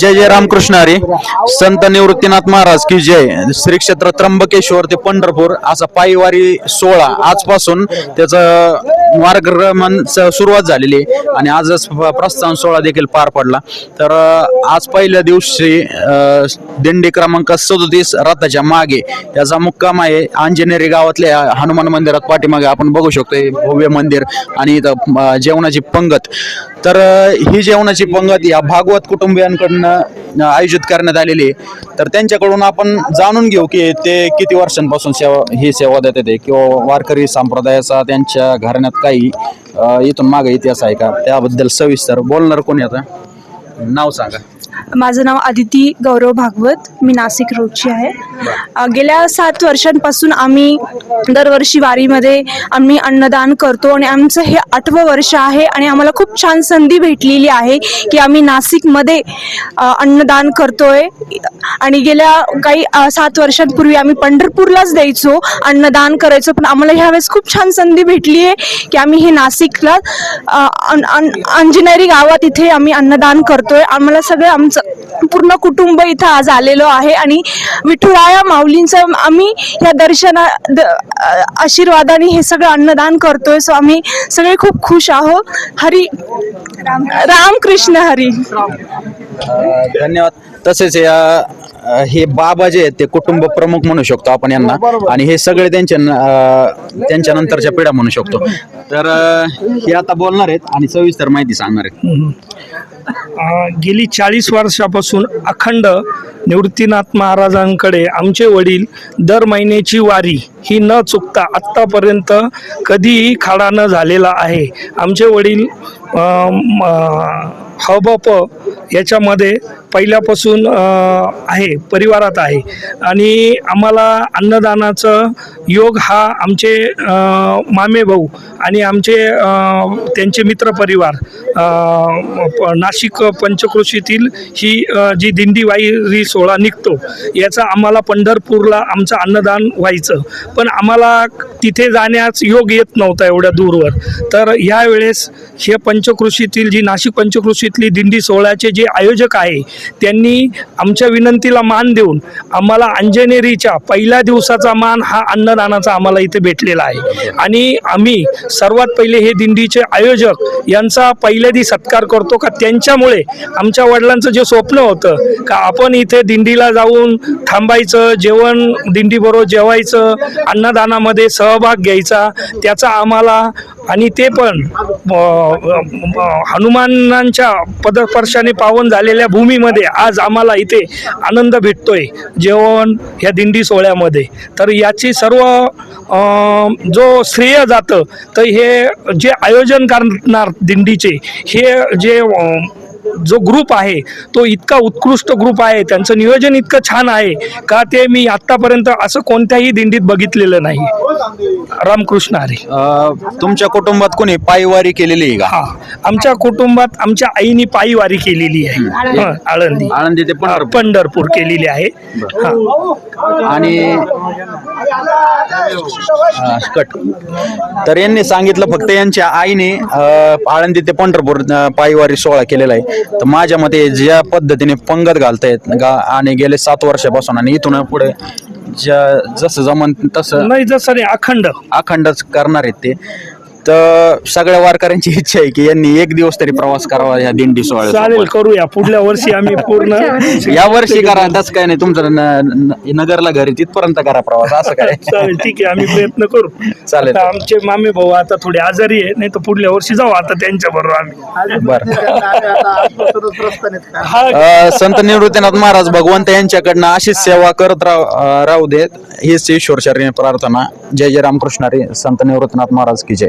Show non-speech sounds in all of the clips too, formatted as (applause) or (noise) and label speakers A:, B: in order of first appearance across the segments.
A: जय जय रामकृष्ण हरी. संत निवृत्तीनाथ महाराज की जय. श्री क्षेत्र त्र्यंबकेश्वर ते पंढरपूर असा पायवारी सोहळा आजपासून त्याचं मार्गक्रमण सुरुवात झालेली आहे. आणि आजच प्रस्थान सोहळा देखील पार पडला. तर आज पहिल्या दिवशी दिंडी क्रमांक सदोतीस रथाच्या मागे त्याचा मुक्काम आहे. अंजनेरी गावातल्या हनुमान मंदिरात पाठीमागे आपण बघू शकतो भव्य मंदिर आणि इथं जेवणाची पंगत. तर ही जेवणाची पंगत या भागवत कुटुंबियांकडनं आयोजित करण्यात आलेली आहे. तर त्यांच्याकडून आपण जाणून घेऊ की ते किती वर्षांपासून सेवा ही सेवा देत येते किंवा वारकरी संप्रदायाचा त्यांच्या घराण्यात काही इथून मागे इतिहास आहे का? त्याबद्दल सविस्तर बोलणार कोणी आता? नाव सांगा.
B: माझं नाव आदिती गौरव भागवत. मी नाशिक रोडची आहे. गेल्या सात वर्षांपासून आम्ही दरवर्षी वारीमध्ये आम्ही अन्नदान करतो आणि आमचं हे आठवं वर्ष आहे आणि आम्हाला खूप छान संधी भेटलेली आहे की आम्ही नाशिकमध्ये अन्नदान करतोय. आणि गेल्या काही सात वर्षांपूर्वी आम्ही पंढरपूरलाच द्यायचो अन्नदान करायचो. पण आम्हाला ह्यावेळेस खूप छान संधी भेटली आहे की आम्ही हे नाशिकला अन- अन- अंजनेरी गावात इथे आम्ही अन्नदान करतोय. आम्हाला सगळं आमचं पूर्ण कुटुंब इथं आज आलेलो आहे आणि विठुराया माऊलींचं आम्ही या दर्शना द, आशीर्वादाने हे सगळं अन्नदान करतोय. सो आम्ही सगळे खूप खुश आहोत. हरी रामकृष्ण हरी.
A: धन्यवाद. तसेच या अ, हे बाबा जे आहेत ते कुटुंब प्रमुख म्हणू शकतो आपण यांना. आणि हे सगळे त्यांच्या न- अ, त्यांच्या नंतरच्या पिढ्या म्हणू शकतो. तर अ, हे आता बोलणार आहेत आणि सविस्तर माहिती सांगणार आहेत.
C: अ, गेली चाळीस वर्षापासून अखंड निवृत्तीनाथ महाराजांकडे आमचे वडील दर महिन्याची वारी ही न चुकता आत्तापर्यंत कधीही खाडा न झालेला आहे. आमचे वडील अ, म, हबप याच्यामध्ये पहिल्यापासून आहे परिवारात आहे. आणि आम्हाला अन्नदानाचं योग हा आमचे मामे भाऊ आणि आमचे त्यांचे मित्रपरिवार परिवार प- नाशिक पंचक्रोशीतील ही जी दिंडी वाई सोहळा निघतो याचा आम्हाला पंढरपूरला आमचं अन्नदान व्हायचं. पण आम्हाला तिथे जाण्यास योग येत नव्हता एवढ्या दूरवर. तर ह्यावेळेस हे पंचकृषीतील जी नाशिक पंचकृषीतली दिंडी सोहळ्याचे जे आयोजक आहे त्यांनी आमच्या विनंतीला मान देऊन आम्हाला अंजनेरीच्या पहिल्या दिवसाचा मान हा अन्नदानाचा आम्हाला इथे भेटलेला आहे. आणि आम्ही सर्वात पहिले हे दिंडीचे आयोजक यांचा पहिल्या दिवशी सत्कार करतो का? त्यांच्यामुळे आमच्या वडिलांचं जे स्वप्न होतं का आपण इथे दिंडीला जाऊन थांबायचं जेवण दिंडीबरोबर जेवायचं अन्नदानामध्ये सहभाग घ्यायचा त्याचा आम्हाला आणि ते पण हनुमानांच्या पदस्पर्शाने पावन झालेल्या भूमीमध्ये आज आम्हाला इथे आनंद भेटतोय जेवण ह्या दिंडी सोहळ्यामध्ये. तर याची सर्व जो श्रेय जातं तर हे जे आयोजन करणार दिंडीचे हे जे जो ग्रुप आहे तो इतका उत्कृष्ट ग्रुप आहे त्यांचं नियोजन इतकं छान आहे का ते मी आत्तापर्यंत असं कोणत्याही दिंडीत बघितलेलं नाही. रामकृष्ण हरी.
A: अ, तुमच्या कुटुंबात कोणी पायवारी केलेली आहे का?
C: हा आमच्या कुटुंबात आमच्या आईनी पायी वारी केलेली आहे. हं, आळंदी.
A: आळंदी ते पंढरपूर.
C: पंढरपूर केलेली आहे. हा.
A: आणि हा, कट. तर यांनी सांगितलं फक्त यांच्या आईने अ, आळंदी ते पंढरपूर अ, पायवारी सोहळा केलेला आहे. तर माझ्या मते ज्या पद्धतीने पंगत घालतायत गा आणि गेले सात वर्षापासून आणि इथून पुढे ज्या जसं जमन तसं
C: नाही जसं नाही अखंड.
A: अखंडच करणार आहेत ते. तर सगळ्या वारकऱ्यांची इच्छा आहे की यांनी एक दिवस तरी प्रवास करावा या दिंडी
C: चालेल
A: सोहळ्यात
C: करूया. पुढल्या वर्षी आम्ही पूर्ण
A: या वर्षी करा तसं काय नाही. तुमचं न- न- नगरला घरी तिथपर्यंत करा प्रवास असं काय? (laughs)
C: चालेल ठीक आहे. आम्ही प्रयत्न करू.
A: चालेल.
C: आता आमचे मामे भाऊ आता थोडे आजारी आहे नाही तर पुढल्या वर्षी जाऊ आता त्यांच्या बरोबर आम्ही
A: बर
C: हा.
A: अ, संत निवृत्तीनाथ महाराज भगवंत यांच्याकडनं अशीच सेवा करत राहू देत. हीच ईश्वर शरीर प्रार्थना. जय जय रामकृष्ण हरी. संत निवृत्तीनाथ महाराज की जय.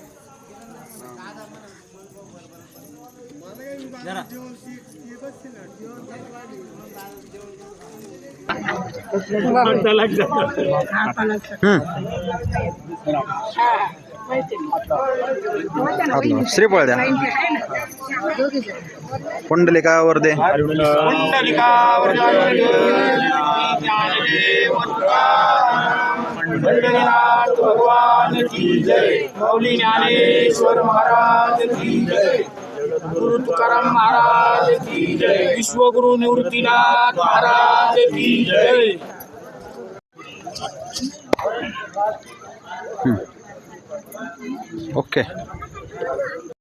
A: श्रीफळ द्या. पुंडलिका वर्दे. पुंडलिका वर्दे. दे
D: भगवान की जय. मौली ज्ञानेश्वर महाराज की जय. गुरु तुकाराम महाराज की जय. विश्वगुरु निवृत्तीनाथ महाराज की जय.
A: ओके.